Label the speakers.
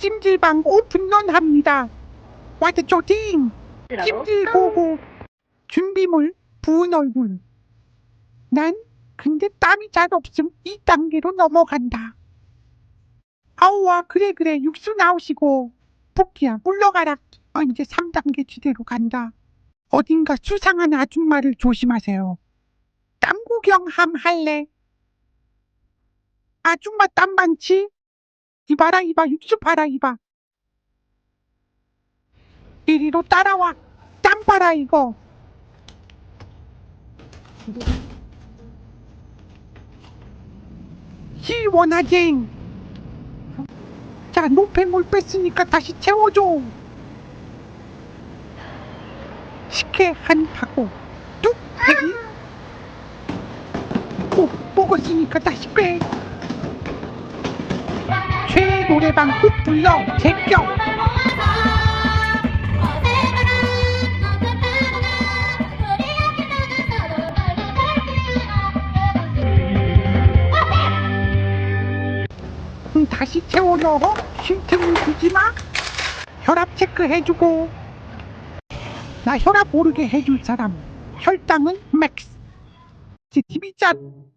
Speaker 1: 찜질방 오픈런합니다. 와드 조팅 찜질 고고 준비물 부은 얼굴 난 근데 땀이 잘 없음 2단계로 넘어간다. 아우와 그래 그래 육수 나오시고 복귀야 물러가라 어, 이제 3단계 지대로 간다. 어딘가 수상한 아줌마를 조심하세요. 땀 구경함 할래? 아줌마 땀 많지? 이봐라 이봐 육수 봐라 이봐. 이리로 따라와. 땀 봐라 이거. 시원하쟁. 자 노폐물 뺐으니까 다시 채워줘. 식혜 한 하고 뚝 대기 오 먹었으니까 다시 빼 노래방 꼭 불러 제껴 음, 다시 채워 넣어 쉴 틈을 주지 마. 혈압 체크해주고. 나 혈압 오르게 해줄 사람. 혈당은 맥스. TV 짠